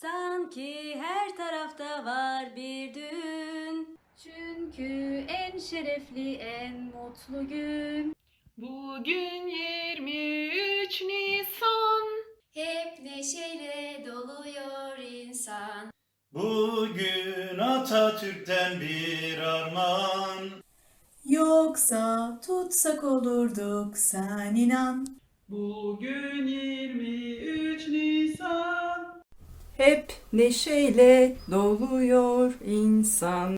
Sanki her tarafta var bir düğün. Çünkü en şerefli, en mutlu gün. Bugün 23 Nisan. Hep neşeyle doluyor insan. Bugün Atatürk'ten bir armağan. Yoksa tutsak olurduk sen inan. Bugün Hep neşeyle doluyor insan.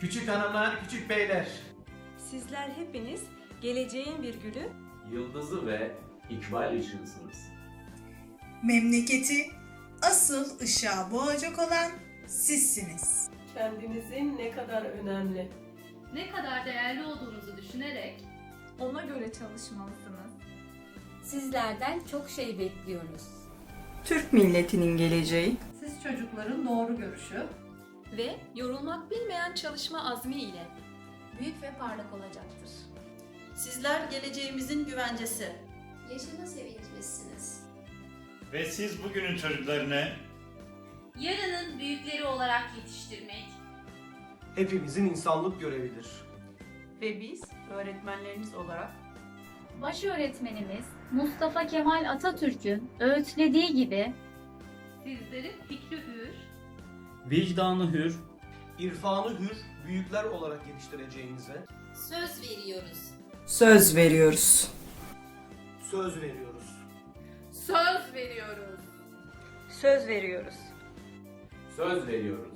Küçük hanımlar, küçük beyler. Sizler hepiniz geleceğin bir gülü, yıldızı ve ikbal ışığısınız. Memleketi asıl ışığa boğacak olan sizsiniz. kendinizin ne kadar önemli, Ne kadar değerli olduğunuzu düşünerek Ona göre çalışmalısınız. sizlerden çok şey bekliyoruz. Türk milletinin geleceği siz çocukların doğru görüşü, Ve yorulmak bilmeyen çalışma azmi ile. Büyük ve parlak olacaktır. Sizler geleceğimizin güvencesi. Yaşama sevinçlisiniz. Ve siz bugünün çocuklarını Yarının büyükleri olarak yetiştirmek. Hepimizin insanlık görevidir. ve biz öğretmenleriniz olarak Baş öğretmenimiz Mustafa Kemal Atatürk'ün öğütlediği gibi sizlerin fikri hür, Vicdanı hür, İrfanı hür büyükler olarak yetiştireceğinize Söz veriyoruz. söz veriyoruz. söz veriyoruz. Söz veriyoruz. Söz veriyoruz. söz veriyoruz.